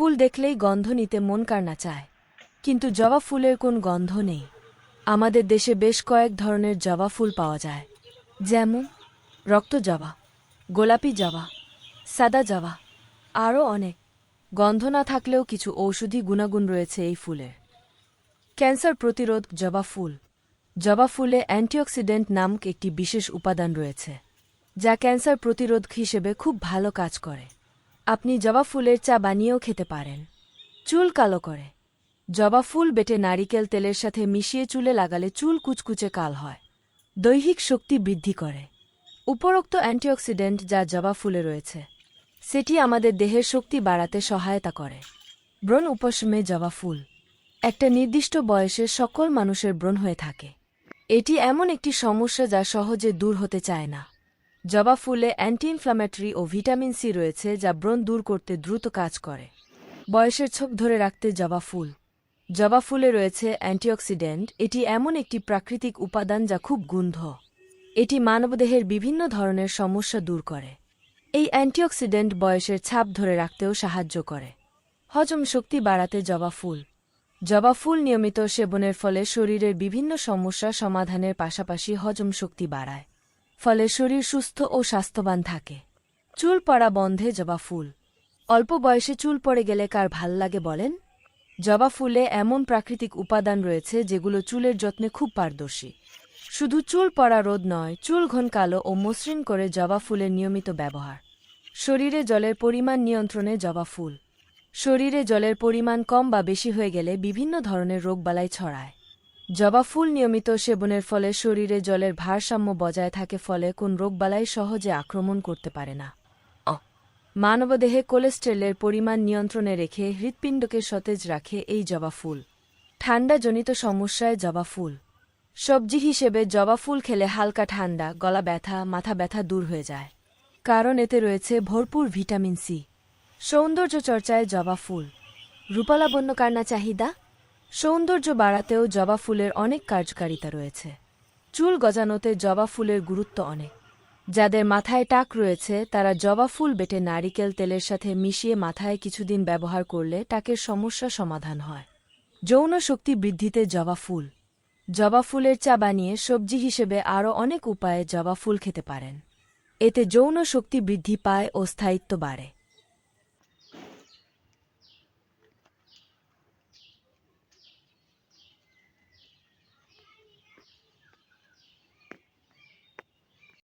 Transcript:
ফুল দেখলেই গন্ধ নিতে মন কার না চায়। কিন্তু জবা ফুলের কোন গন্ধ নেই। আমাদের দেশে বেশ কয়েক ধরনের জবা ফুল পাওয়া যায়। যেমন রক্ত জবা, গোলাপি জবা, সাদা জবা, আরও অনেক। গন্ধ না থাকলেও কিছু ঔষধি গুণাগুণ রয়েছে এই ফুলের। ক্যান্সার প্রতিরোধ জবা ফুল। জবা ফুলে অ্যান্টিঅক্সিডেন্ট নামক একটি বিশেষ উপাদান রয়েছে, যা ক্যান্সার প্রতিরোধ হিসেবে খুব ভালো কাজ করে। আপনি জবা ফুলের চা বানিয়েও খেতে পারেন। চুল কালো করে। জবা ফুল বেটে নারিকেল তেলের সাথে মিশিয়ে চুলে লাগালে চুল কুচকুচে কাল হয়। দৈহিক শক্তি বৃদ্ধি করে। উপরোক্ত অ্যান্টিঅক্সিডেন্ট যা জবা ফুলে রয়েছে, সেটি আমাদের দেহের শক্তি বাড়াতে সহায়তা করে। ব্রণ উপশমে জবা ফুল। একটা নির্দিষ্ট বয়সে সকল মানুষের ব্রণ হয়ে থাকে। এটি এমন একটি সমস্যা যা সহজে দূর হতে চায় না। জবা ফুলে অ্যান্টি ইনফ্লামেটরি ও ভিটামিন সি রয়েছে যা ব্রণ দূর করতে দ্রুত কাজ করে। বয়সের ছোপ ধরে রাখতে জবা ফুল। জবা ফুলে রয়েছে অ্যান্টিঅক্সিডেন্ট এটি এমন একটি প্রাকৃতিক উপাদান যা খুব গুন্ধ। এটি মানবদেহের বিভিন্ন ধরনের সমস্যা দূর করে। এই অ্যান্টিঅক্সিডেন্ট বয়সের ছাপ ধরে রাখতেও সাহায্য করে। হজম শক্তি বাড়াতে জবা ফুল। জবা ফুল নিয়মিত সেবনের ফলে শরীরের বিভিন্ন সমস্যা সমাধানের পাশাপাশি হজম শক্তি বাড়ায়। ফলে শরীর সুস্থ ও স্বাস্থ্যবান থাকে। চুল পড়া বন্ধে জবা ফুল। অল্প বয়সে চুল পড়ে গেলে কার ভালো লাগে বলেন? জবা ফুলে এমন প্রাকৃতিক উপাদান রয়েছে যেগুলো চুলের যত্নে খুব পারদর্শী। শুধু চুল পড়া রোদ নয়, চুল ঘন কালো ও মসৃণ করে জবা ফুলের নিয়মিত ব্যবহার। শরীরে জলের পরিমাণ নিয়ন্ত্রণে জবা ফুল। শরীরে জলের পরিমাণ কম বা বেশি হয়ে গেলে বিভিন্ন ধরনের রোগবালাই ছড়ায়। জবা ফুল নিয়মিত সেবনের ফলে শরীরে জলের ভারসাম্য বজায় থাকে ফলে কোন রোগবালাই সহজে আক্রমণ করতে পারে না। মানবদেহে কোলেস্টেরলের পরিমাণ নিয়ন্ত্রণে রেখে হৃৎপিণ্ডকে সতেজ রাখে এই জবা ফুল। ঠান্ডাজনিত সমস্যায় জবা ফুল। সবজি হিসেবে জবা ফুল খেলে হালকা ঠান্ডা গলা ব্যথা মাথা ব্যথা দূর হয়ে যায়। কারণ এতে রয়েছে ভরপুর ভিটামিন সি। সৌন্দর্য চর্চায় জবা ফুল। রূপালাবণ্য কান্না চাহিদা? সৌন্দর্য বাড়াতেও জবা ফুলের অনেক কার্যকারিতা রয়েছে। চুল গজানোতে জবা ফুলের গুরুত্ব অনেক। যাদের মাথায় টাক রয়েছে, তারা জবা ফুল বেটে নারিকেল তেলের সাথে মিশিয়ে মাথায় কিছুদিন ব্যবহার করলে টাকের সমস্যা সমাধান হয়। যৌন শক্তি বৃদ্ধিতে জবা ফুল। জবা ফুলের চা বানিয়ে সবজি হিসেবে আরও অনেক উপায়ে জবা ফুল খেতে পারেন। এতে যৌন শক্তি বৃদ্ধি পায় ও স্থায়িত্ব বাড়ে।